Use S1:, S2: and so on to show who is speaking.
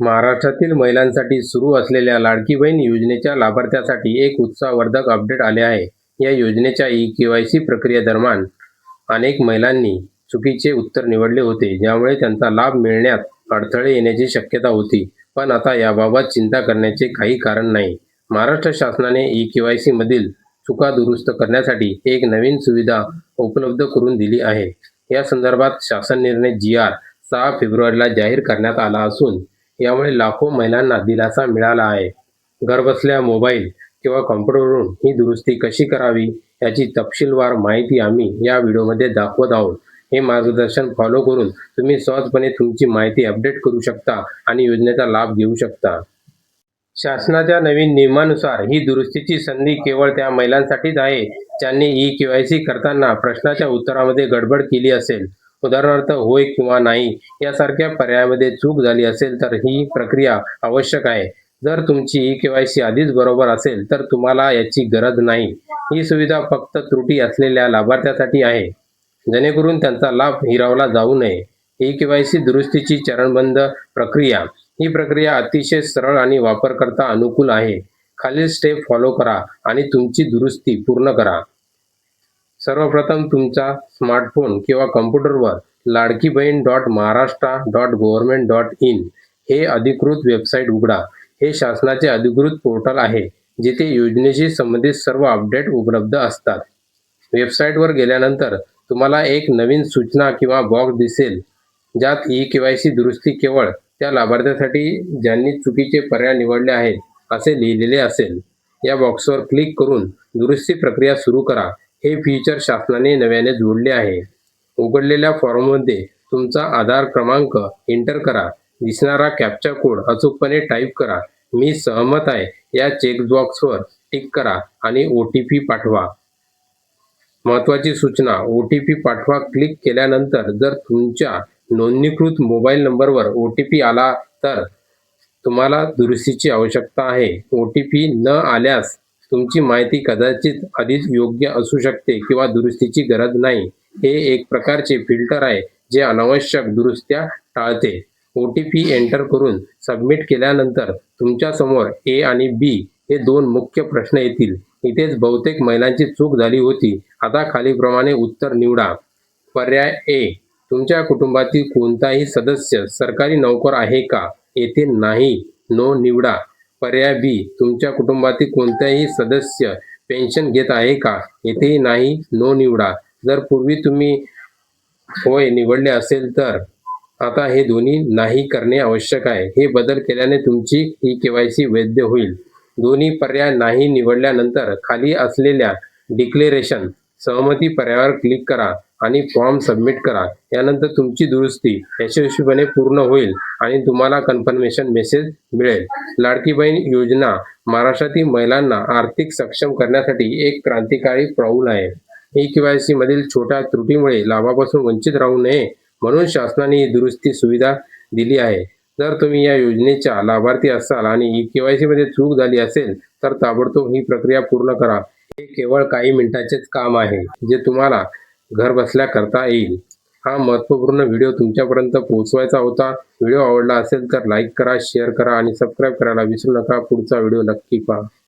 S1: महाराष्ट्रातील महिलांसाठी सुरू असलेल्या लाडकी बहीण योजनेच्या लाभार्थ्यासाठी एक उत्साहवर्धक अपडेट आले आहे. या योजनेच्या ई के वाय सी प्रक्रियेदरम्यान अनेक महिलांनी चुकीचे उत्तर निवडले होते ज्यामुळे त्यांचा लाभ मिळण्यात अडथळे येण्याची शक्यता होती. पण आता याबाबत चिंता करण्याचे काही कारण नाही. महाराष्ट्र शासनाने ई के वाय सी मधील चुका दुरुस्त करण्यासाठी एक नवीन सुविधा उपलब्ध करून दिली आहे. या संदर्भात शासन निर्णय जी आर सहा फेब्रुवारीला जाहीर करण्यात आला असून यामुळे लाखो महिलांना दिलासा मिळाला आहे. घरबसल्या मोबाईल किंवा कॉम्प्युटरवरून ही दुरुस्ती कशी करावी याची तपशीलवार माहिती आम्ही या व्हिडिओमध्ये दाखवत आहोत. हे मार्गदर्शन फॉलो करून तुम्ही सहजपणे तुमची माहिती अपडेट करू शकता आणि योजनेचा लाभ घेऊ शकता. शासनाच्या नवीन नियमानुसार ही दुरुस्तीची संधी केवळ त्या महिलांसाठीच आहे ज्यांनी ई के वाय सी करताना प्रश्नाच्या उत्तरामध्ये गडबड केली असेल. उदाहरणार्थ होय किंवा नाही यासारख्या पर्यायामध्ये चूक झाली असेल तर ही प्रक्रिया आवश्यक आहे. जर तुमची ई के वाय सी आधीच बरोबर असेल तर तुम्हाला याची गरज नाही. ही सुविधा फक्त त्रुटी असलेल्या लाभार्थ्यासाठी आहे. जेणेकरून त्यांचा लाभ हिरावला जाऊ नये. ई के वाय सी दुरुस्तीची चरणबंद प्रक्रिया. ही प्रक्रिया अतिशय सरळ आणि वापरकर्ता अनुकूल आहे. खालील स्टेप फॉलो करा आणि तुमची दुरुस्ती पूर्ण करा. सर्वप्रथम तुमचा स्मार्टफोन किंवा कम्प्युटरवर Ladki Bahin dot Maharashtra dot government dot in हे अधिकृत वेबसाईट उघडा. हे शासनाचे अधिकृत पोर्टल आहे जिथे योजनेशी संबंधित सर्व अपडेट उपलब्ध असतात. वेबसाईटवर गेल्यानंतर तुम्हाला एक नवीन सूचना किंवा बॉक्स दिसेल ज्यात ई के वाय सी दुरुस्ती केवळ त्या लाभार्थ्यासाठी ज्यांनी चुकीचे पर्याय निवडले आहेत असे लिहिलेले असेल. या बॉक्सवर क्लिक करून दुरुस्ती प्रक्रिया सुरू करा. हे फीचर शासनाने नव्याने जोडले आहे. उघडलेल्या फॉर्ममध्ये तुमचा आधार क्रमांक एंटर करा. दिसणारा कॅप्चा कोड अचूकपणे टाईप करा. मी सहमत आहे. या चेकबॉक्सवर टिक करा आणि ओ टी पी पाठवा. महत्त्वाची सूचना ओ टी पी पाठवा. क्लिक केल्यानंतर जर तुमच्या नोंदणीकृत मोबाईल नंबरवर ओ टी पी आला तर तुम्हाला दुरुस्तीची आवश्यकता आहे. ओ टी पी न आल्यास तुमची माहिती कदाचित आधीच योग्य असू शकते किंवा दुरुस्तीची गरज नाही. हे एक प्रकारचे फिल्टर आहे जे अनावश्यक दुरुस्त्या टाळते. ओ टी पी एंटर करून सबमिट केल्यानंतर तुमच्यासमोर ए आणि बी हे दोन मुख्य प्रश्न येतील. इथेच बहुतेक महिलांची चूक झाली होती. आता खालीप्रमाणे उत्तर निवडा. पर्याय ए. तुमच्या कुटुंबातील कोणताही सदस्य सरकारी नोकर आहे का? येथे नाही. नो निवडा. पर्याय बी. तुमच्या कुटुंबातील कोणताही सदस्य पेन्शन घेत आहे का? येथेही नाही नो निवडा. जर पूर्वी तुम्ही होय निवडले असेल तर आता हे दोन्ही नाही करणे आवश्यक आहे. हे बदल केल्याने तुमची ई के वाय सी वैध होईल. दोन्ही पर्याय नाही निवडल्यानंतर खाली असलेल्या डिक्लेरेशन सहमती पर्यायावर क्लिक करा. आणि फॉर्म सबमिट करा. यानंतर तुमची दुरुस्ती यशस्वीपणे पूर्ण होईल आणि तुम्हाला कन्फर्मेशन मेसेज मिळेल. लाडकी बहीण योजना महाराष्ट्रातील महिलांना आर्थिक सक्षम करण्यासाठी एक क्रांतिकारी पाऊल आहे. ई केवायसी मधील छोट्या त्रुटीमुळे लाभापासून वंचित राहू नये म्हणून शासनाने ही दुरुस्ती सुविधा दिली आहे. जर तुम्ही या योजनेच्या लाभार्थी असाल आणि ई केवायसी मध्ये चूक झाली असेल तर ताबडतोब ही प्रक्रिया पूर्ण करा. हे केवळ काही मिनिटाचेच काम आहे जे तुम्हाला घर बसल्या करता येईल. हा महत्त्वपूर्ण व्हिडिओ तुमच्यापर्यंत पोहोचवायचा होता. व्हिडिओ आवडला असेल तर लाईक करा शेअर करा आणि सबस्क्राईब करायला विसरू नका. पुढचा व्हिडिओ नक्की पहा.